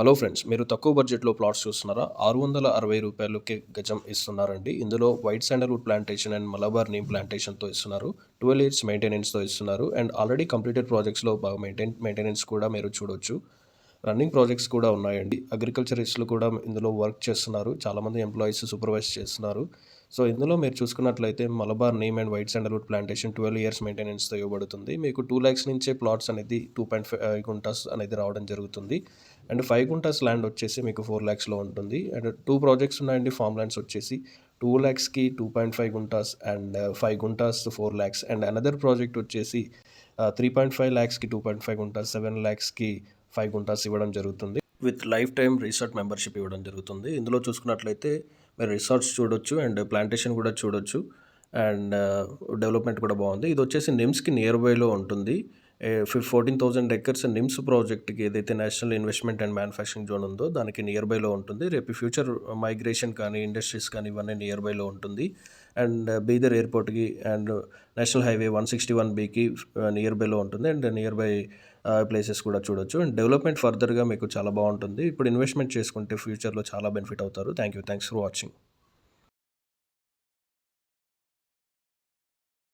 Hello friends మీరు తక్కువ బడ్జెట్లో ప్లాట్స్ చూస్తున్నారా? ఆరు వందల అరవై రూపాయలకి గజం ఇస్తున్నారండి. ఇందులో white sandalwood plantation and Malabar neem ప్లాంటేషన్తో ఇస్తున్నారు. ట్వెల్వ్ ఇయర్స్ మెయింటెనెన్స్తో ఇస్తున్నారు. అండ్ ఆల్రెడీ కంప్లీటెడ్ ప్రాజెక్ట్స్లో బాగా మెయింటైన్ మెయింటెనెన్స్ కూడా మీరు చూడొచ్చు. రన్నింగ్ ప్రాజెక్ట్స్ కూడా ఉన్నాయండి. అగ్రికల్చరిస్టులు కూడా ఇందులో వర్క్ చేస్తున్నారు. చాలామంది ఎంప్లాయీస్ సూపర్వైజ్ చేస్తున్నారు. సో ఇందులో మీరు చూసుకున్నట్లయితే Malabar neem and white sandalwood plantation twelve years మెయింటెనెన్స్తో ఇవ్వబడుతుంది. మీకు టూ ల్యాక్స్ నుంచే ప్లాట్స్ అనేది టూ పాయింట్ ఫైవ్ గుంటాస్ అనేది రావడం జరుగుతుంది. అండ్ ఫైవ్ గుంటాస్ ల్యాండ్ వచ్చేసి మీకు ఫోర్ ల్యాక్స్లో ఉంటుంది. అండ్ టూ ప్రాజెక్ట్స్ ఉన్నాయండి ఫామ్ ల్యాండ్స్ వచ్చేసి. Two ల్యాక్స్కి two point five guntas and five guntas four lakhs and another project వచ్చేసి three point five ల్యాక్స్కి two point five guntas seven ల్యాక్స్కి five guntas ఇవ్వడం జరుగుతుంది. With lifetime resort membership ఇవ్వడం జరుగుతుంది. ఇందులో చూసుకున్నట్లయితే మీరు రిసార్ట్స్ చూడొచ్చు అండ్ ప్లాంటేషన్ కూడా చూడొచ్చు అండ్ డెవలప్మెంట్ కూడా బాగుంది. ఇది వచ్చేసి నిమ్స్కి నియర్ బైలో ఉంటుంది. ఫోర్టీన్ థౌజండ్ ఎకర్స్ నిమ్స్ ప్రాజెక్ట్కి ఏదైతే national investment and manufacturing zone ఉందో దానికి నియర్ బైలో ఉంటుంది. రేపు ఫ్యూచర్ మైగ్రేషన్ కానీ ఇండస్ట్రీస్ కానీ ఇవన్నీ నియర్ బైలో ఉంటుంది. అండ్ బీదర్ ఎయిర్పోర్ట్కి and national highway one sixty one బీకి నియర్ బైలో ఉంటుంది. అండ్ నియర్ బై ప్లేసెస్ కూడా చూడొచ్చు. అండ్ డెవలప్మెంట్ ఫర్దర్గా మీకు చాలా బాగుంటుంది. ఇప్పుడు ఇన్వెస్ట్మెంట్ చేసుకుంటే ఫ్యూచర్లో చాలా బెనిఫిట్ అవుతారు. Thank you thanks for watching.